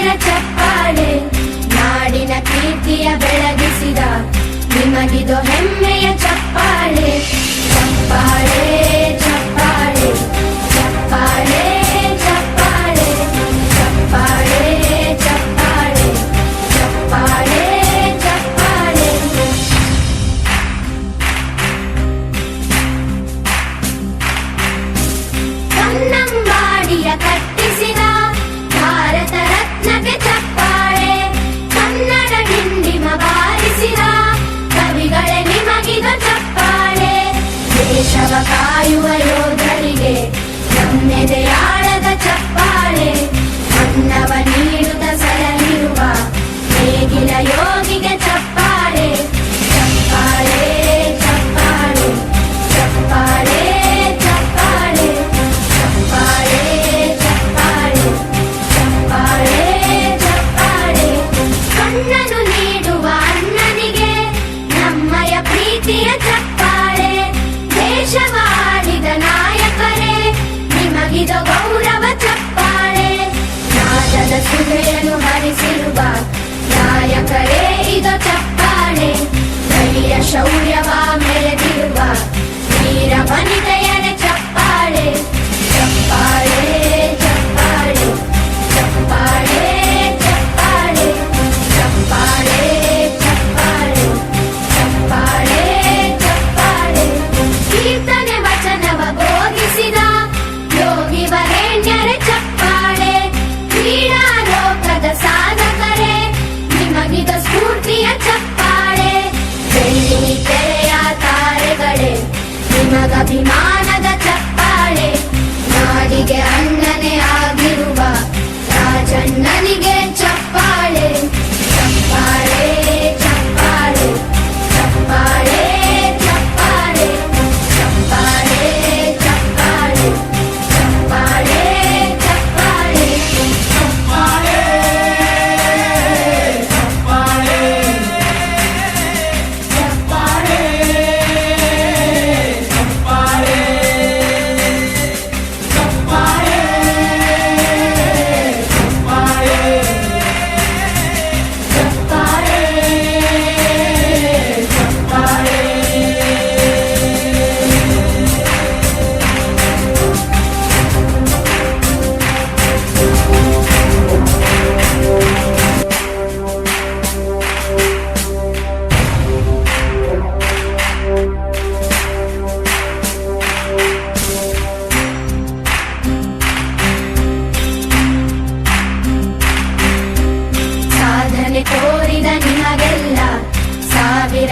ಸಾವಿರ ಚಪ್ಪಾಳೆ, ನಾಡಿನ ಕೀರ್ತಿಯ ಬೆಳಗಿಸಿದ ನಿಮಗಿದು ಹೆಮ್ಮೆಯ ಚಪ್ಪಾಳೆ. ಚಪ್ಪಾಳೆ ಚಪ್ಪಾಳೆ ಚಪ್ಪಾಳೆ ಚಪ್ಪಾಳೆ ಚಪ್ಪಾಳೆ ಚಪ್ಪಾಳೆ ಚಪ್ಪಾಳೆ ಚಪ್ಪಾಳೆ. ಕನ್ನಂಬಾಡಿಯ ಕಟ್ಟಿಸಿದ ಕಣ್ಣನು ನೀಡುವ ಅಣ್ಣನಿಗೆ ನಮ್ಮಯ ಪ್ರೀತಿಯ ಚಪ್ಪಾಳೆ ದೇಶವಾಡಿದ ನಾಯಕರೇ ನಿಮಗಿದ ಗೌರವ ಚಪ್ಪಾಳೆ. ನಾದದ ಸುಧೆಯನ್ನು ಹರಿಸಿರುವ ನಾಯಕರೇ ಇದು ಚಪ್ಪಾಳೆ ಶೌರ್ಯವ ಮೆರೆದಿರುವ ವೀರ ವನಿತೆಯರ Latina.